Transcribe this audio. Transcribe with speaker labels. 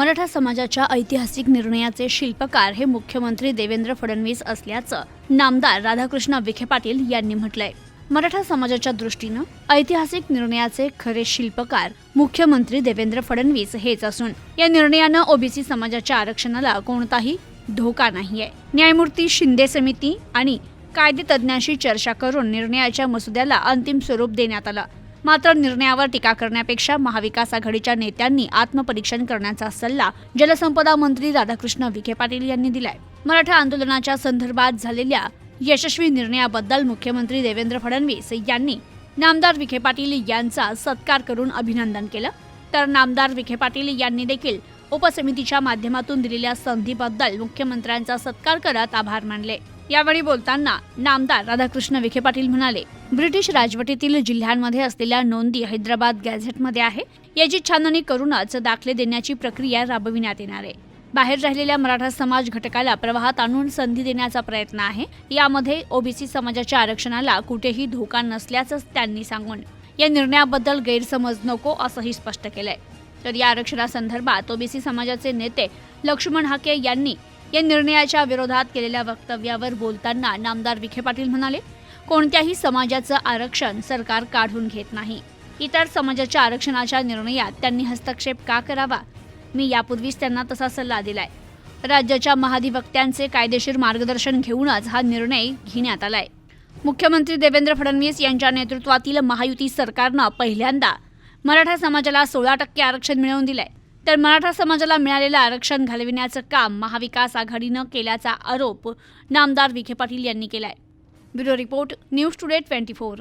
Speaker 1: मराठा समाजाच्या ऐतिहासिक निर्णयाचे शिल्पकार हे मुख्यमंत्री देवेंद्र फडणवीस असल्याचं नामदार राधाकृष्ण विखे पाटील यांनी म्हटलंय. मराठा समाजाच्या दृष्टीनं ऐतिहासिक निर्णयाचे खरे शिल्पकार मुख्यमंत्री देवेंद्र फडणवीस हेच असून या निर्णयानं ओबीसी समाजाच्या आरक्षणाला कोणताही धोका नाहीये. न्यायमूर्ती शिंदे समिती आणि कायदे तज्ज्ञांशी चर्चा करून निर्णयाच्या मसुद्याला अंतिम स्वरूप देण्यात आलं. मात्र निर्णयावर टीका करण्यापेक्षा महाविकास आघाडीच्या नेत्यांनी आत्मपरीक्षण करण्याचा सल्ला जलसंपदा मंत्री राधाकृष्ण विखे पाटील यांनी दिलाय. मराठा आंदोलनाच्या संदर्भात झालेल्या यशस्वी निर्णयाबद्दल मुख्यमंत्री देवेंद्र फडणवीस यांनी नामदार विखे पाटील यांचा सत्कार करून अभिनंदन केलं. तर नामदार विखे पाटील यांनी देखील उपसमितीच्या माध्यमातून दिलेल्या संधीबद्दल मुख्यमंत्र्यांचा सत्कार करत आभार मानले. यावेळी बोलताना नामदार राधाकृष्ण विखे पाटील म्हणाले ब्रिटिश राजवटीतील जिल्ह्यांमध्ये असलेल्या नोंदी हैदराबाद गॅझेटमध्ये आहे. याची छाननी करूनच दाखले देण्याची प्रक्रिया राबविण्यात येणार आहे. बाहेर राहिलेल्या मराठा समाज घटकाला प्रवाहात आणून संधी देण्याचा प्रयत्न आहे. यामध्ये ओबीसी समाजाच्या आरक्षणाला कुठेही धोका नसल्याचं त्यांनी सांगून या निर्णयाबद्दल गैरसमज नको असंही स्पष्ट केलंय. तर या आरक्षणासंदर्भात ओबीसी समाजाचे नेते लक्ष्मण हाके यांनी या निर्णयाच्या विरोधात केलेल्या वक्तव्यावर बोलताना नामदार विखे पाटील म्हणाले कोणत्याही समाजाचं आरक्षण सरकार काढून घेत नाही. इतर समाजाच्या आरक्षणाच्या निर्णयात त्यांनी हस्तक्षेप का करावा? मी यापूर्वीच त्यांना तसा सल्ला दिलाय. राज्याच्या महाधिवक्त्यांचे कायदेशीर मार्गदर्शन घेऊनच हा निर्णय घेण्यात आलाय. मुख्यमंत्री देवेंद्र फडणवीस यांच्या नेतृत्वातील महायुती सरकारनं पहिल्यांदा मराठा समाजाला सोळा टक्के आरक्षण मिळवून दिलंय. तर मराठा समाजाला मिळालेलं आरक्षण घालविण्याचं काम महाविकास आघाडीनं केल्याचा आरोप नामदार विखे पाटील यांनी केलाय. Bureau report news today twenty four.